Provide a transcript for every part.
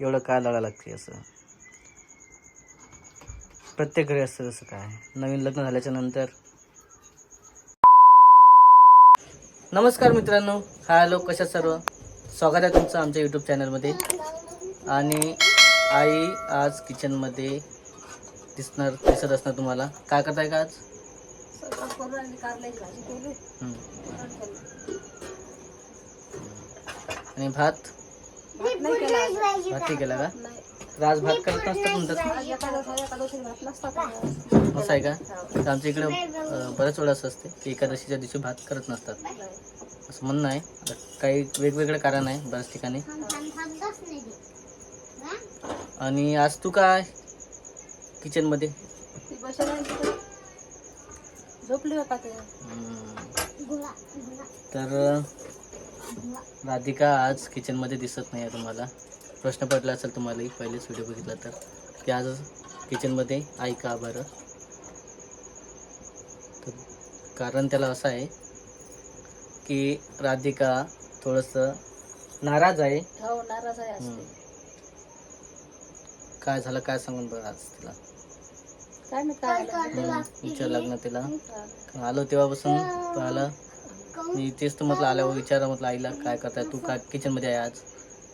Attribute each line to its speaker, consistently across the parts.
Speaker 1: एवढं काय लढा लागते असं? प्रत्येक घरी असतं तसं काय? नवीन लग्न झाल्याच्यानंतर? नमस्कार मित्रांनो हाय हॅलो कशा सर्व? स्वागत आहे तुमचं आमच्या यूट्यूब चॅनलमध्ये आणि आई आज किचनमध्ये दिसणार दिसत असणार तुम्हाला. काय करताय का आज? आणि भात? भात केला. का? तर आज भात करत नसतात म्हणतात असं आहे का? तर आमच्या इकडे बऱ्याच वेळा असं असते की एकादशीच्या दिवशी भात करत नसतात. असं म्हणणं आहे. काही वेगवेगळे कारण आहे बऱ्याच ठिकाणी. आणि आज तू काय किचनमध्ये. तर राधिका आज किचनमध्ये दिसत नाही आहे तुम्हाला. प्रश्न पडला असेल तुम्हालाही पहिलेच व्हिडिओ बघितला तर. की आज किचनमध्ये आई का बरं? तर कारण त्याला असं आहे की राधिका थोडंसं नाराज आहे.
Speaker 2: हो नाराज आहे आज
Speaker 1: हम्म.
Speaker 2: ते.
Speaker 1: काय झालं काय सांगून बरं आज तिला?
Speaker 2: काय मी काय झालं?
Speaker 1: हम्म, विचारलं लग्न तिला. आलो तेव्हापासून पाहिलं. मी तेच तर म्हटलं आल्यावर विचारा म्हटलं आईला काय करताय तू काय किचनमध्ये आहे आज?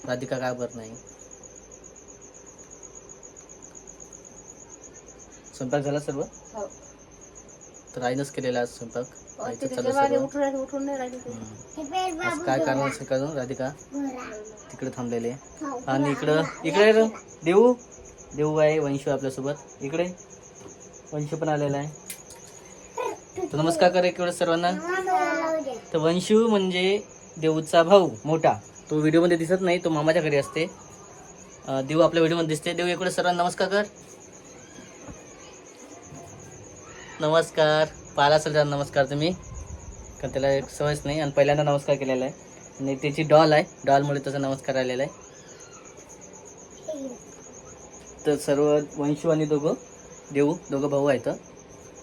Speaker 1: राधिका काय बरं नाही? स्वयंपाक झाला सर्व?
Speaker 2: हो.
Speaker 1: तर आईनंच केलेला आज स्वयंपाक.
Speaker 2: हो,
Speaker 1: आईचं चालू सर्व. हम्म. आज काय कारण असेल का राधिका? तिकडे थांबलेले आणि इकडं इकडे र- देऊ? देऊ आहे वंशू आपल्यासोबत. इकडे. वंशू पण आलेला आहे. तर नमस्कार कर एक वेळेस सर्वांना. तर वंशू म्हणजे देऊचा भाऊ मोठा. तो व्हिडिओमध्ये दिसत नाही तो मामाच्या घरी असते. देऊ आपल्या व्हिडिओमध्ये दिसते. देऊ इकडे सर्वांना नमस्कार कर. नमस्कार. पाहिला असेल त्याला नमस्कार तुम्ही. कारण त्याला एक सवयच नाही आणि पहिल्यांदा नमस्कार केलेला आहे. आणि त्याची डॉल आहे. डॉलमुळे त्याचा नमस्कार आलेला आहे. तर सर्व वंशू आणि दोघं देऊ दोघं भाऊ आहेत.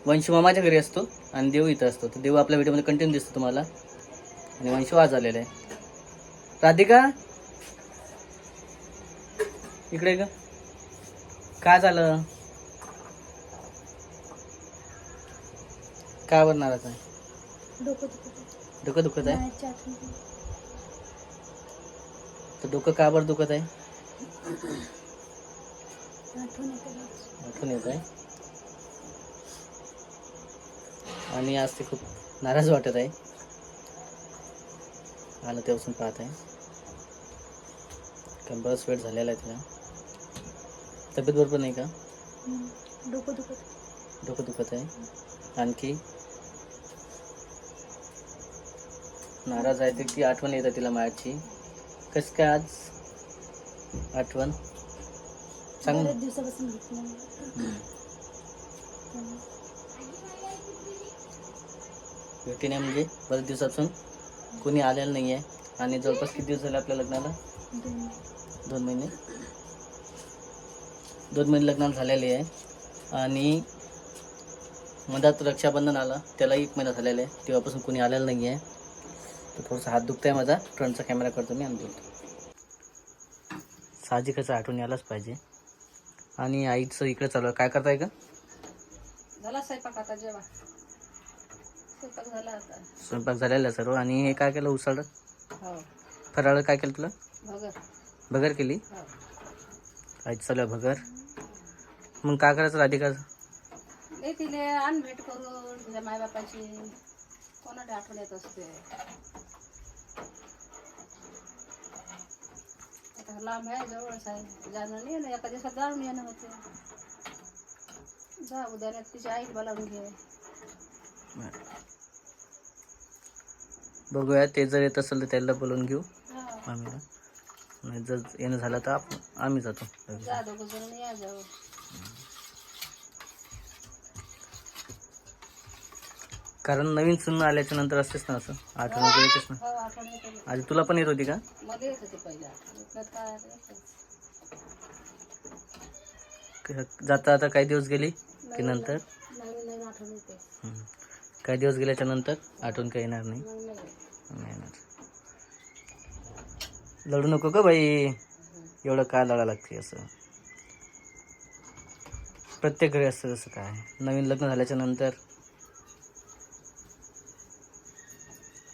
Speaker 1: वंशू मामाच्या घरी असतो आणि देऊ इथं असतो. तर देऊ आपल्या व्हिडिओमध्ये कंटिन्यू दिसतो तुम्हाला. आणि वंशू आज आलेला आहे. राधिका? इकडे का काय झालं काय नाराज आहे?
Speaker 2: डोकं दुखत आहे.
Speaker 1: तर डोकं का बरं दुखत आहे.
Speaker 2: आठवण येत
Speaker 1: आहे? आणि आज ते खूप नाराज वाटत आहे. आलं तेव्हापासून पाहत आहे. कारण बराच वेळ झालेला आहे तिला. तब्येत बरोबर नाही का.
Speaker 2: डोकं दुखत आहे.
Speaker 1: डोकं दुखत आहे. आणखी? नाराज आहे ते की आठवण येते तिला मायाची कस काय आज? आठवण? सांग
Speaker 2: दिवसापासून
Speaker 1: भेटी नाही म्हणजे बरेच दिवसापासून कोणी आलेलं नाही आहे आणि जवळपास किती दिवस झाले आपल्या लग्नाला?
Speaker 2: दोन-
Speaker 1: महिने. दोन महिने लग्नाला झालेले आहे. आणि मधात रक्षाबंधन आलं त्याला एक महिना झालेला आहे. तेव्हापासून कोणी आलेलं नाही आहे तर थोडासा हात दुखत आहे माझा फ्रंटचा कॅमेरा करतो मी आणि बोलतो. साहजिकच आठवण यायलाच पाहिजे. आणि आईचं इकडे चालू आहे. काय करताय का
Speaker 2: झाला स्वयंपाक आता जेवा स्वयंपाक झाला आता.
Speaker 1: स्वयंपाक झालेला सर्व. आणि हे काय केलं उसळ?
Speaker 2: हो.
Speaker 1: फराळ काय केलं तुला?
Speaker 2: भगर.
Speaker 1: भगर केली?
Speaker 2: हो.
Speaker 1: आई चालू भगर. मग काय करायचं राधिका
Speaker 2: नाही तिले आण भेट करून तुझ्या मायबापाची कोणाला आठवण येत असते? आता लांब आहे जवळच आहे जाणं नाही ना एका दिवसात जाऊन येणं होते. जा उद्या तिची आई बोलावून घे.
Speaker 1: बघूया ते जर येत असेल तर त्याला बोलवून घेऊ. आम्हीला नाही जर येणं झालं तर आपण आम्ही जातो. कारण नवीन सुन्न आल्याच्यानंतर असतेच ना असं. आठवण वगैरे येतेच ना.
Speaker 2: हो.
Speaker 1: आधी तुला पण येत होती? क- जाता आता काही दिवस गेली की नंतर?
Speaker 2: येते.
Speaker 1: काही दिवस गेल्याच्यानंतर आठवण काही येणार नाही.
Speaker 2: येत.
Speaker 1: येणार. लढू नको का बाई. एवढं का लढा लागते असं? प्रत्येक घरी असतं तसं काय? नवीन लग्न झाल्याच्यानंतर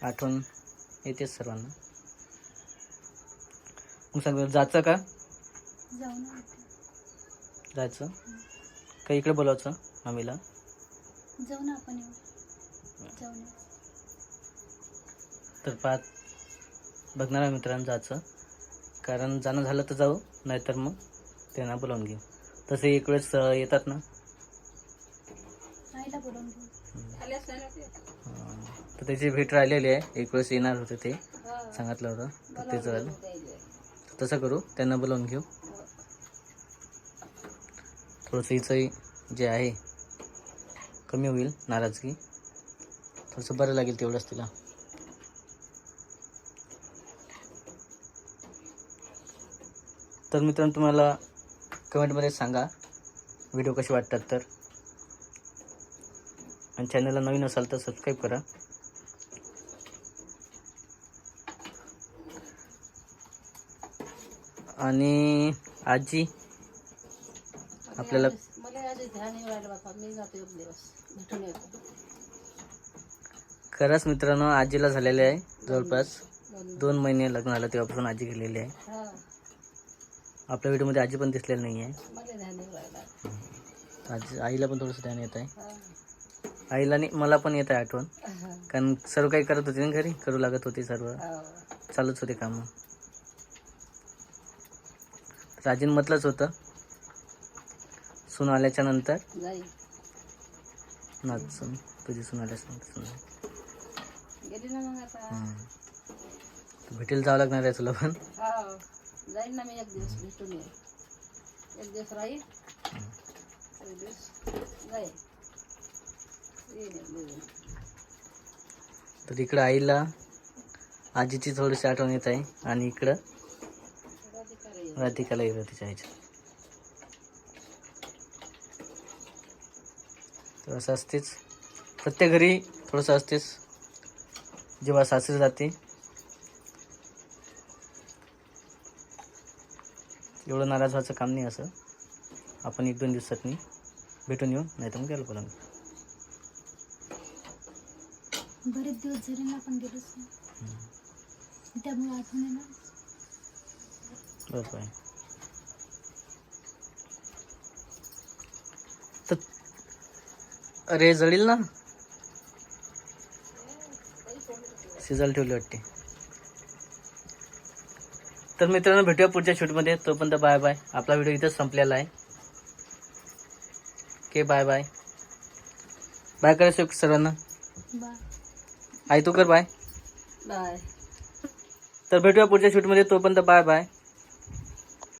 Speaker 1: आठवण येतेच सर्वांना. मग सांग जायचं का? जायचं? का इकडे बोलावचं आम्हीला?
Speaker 2: जाऊ ना आपण
Speaker 1: तर पाच बघणाऱ्या मित्रांना जायचं. कारण जाणं झालं तर जाऊ नाहीतर मग त्यांना बोलावून घेऊ. तसे एक वेळेस येतात ना?
Speaker 2: ते?
Speaker 1: तर त्याची भेट राहिलेली आहे. एक वेळेस येणार होते ते. सांगितलं होतं. तर तेच
Speaker 2: बोलावून
Speaker 1: झालं. तसं करू. त्यांना बोलावून घेऊ. थोडंसं हिचंही जे आहे कमी होईल नाराजगी. थोडंसं बरं लागेल तेवढंच तिला. तर मित्रांनो तुम्हाला कमेंटमध्ये सांगा व्हिडिओ कसे वाटतात तर. आणि चॅनलला नवीन असाल तर सबस्क्राईब करा. आणि आजी आपल्याला
Speaker 2: मला आज ध्यान येऊ राहिलं बापा मी जातो एक दिवस भेटून येतो
Speaker 1: खरंच मित्रांनो आजीला झालेले आहे जवळपास
Speaker 2: दोन
Speaker 1: दोन महिने लग्न झालं तेव्हापासून आजी गेलेली आहे
Speaker 2: हा
Speaker 1: आपल्या व्हिडिओमध्ये आजी पण दिसलेली नाही आहे आजी आईला पण थोडंसं ध्यान येत आहे. आईला नाही मला पण येत आहे आठवण. कारण सर्व काही करत होती ना घरी करू लागत होती सर्व. चालूच होते कामं राजीन म्हटलंच होतं सून
Speaker 2: आल्याच्यानंतर
Speaker 1: नाचून तुझी सून आल्याच्यानंतर.
Speaker 2: गेली ना मग आता.
Speaker 1: भेटीला जावं लागणार आहे तुला पण?
Speaker 2: हो. जाईन ना मी एक दिवस भेटून एक दिवस राहील एक दिवस.
Speaker 1: तर इकडं आईला आजीची थोडीशी आठवण येत आहे. आणि इकडं. राधिकाला येतं तिच्या आईच्या तर असं असतेच. प्रत्येक घरी थोडंसं असतेच. जेव्हा सासरी जाते. एवढं नाराज व्हायचं काम नाही असं. आपण एक दोन दिवसातनी भेटून येऊ नाही तर मग गेलो बोला
Speaker 2: बरेच दिवस झाले ना आपण गेलोच नाही. त्यामुळे आठवण आहे ना
Speaker 1: बरोबर आहे. तर अरे जळील ना? शिजायला ठेवली वाटते. तर मित्रांनो भेटूया पुढच्या शूटमध्ये. तोपर्यंत बाय बाय आपला व्हिडिओ इथंच संपलेला आहे. के बाय बाय बाय करायचं सर्वांना.
Speaker 2: बाय
Speaker 1: आई तू कर बाय
Speaker 2: बाय
Speaker 1: तर भेटूया पुढच्या शूटमध्ये. तोपर्यंत बाय बाय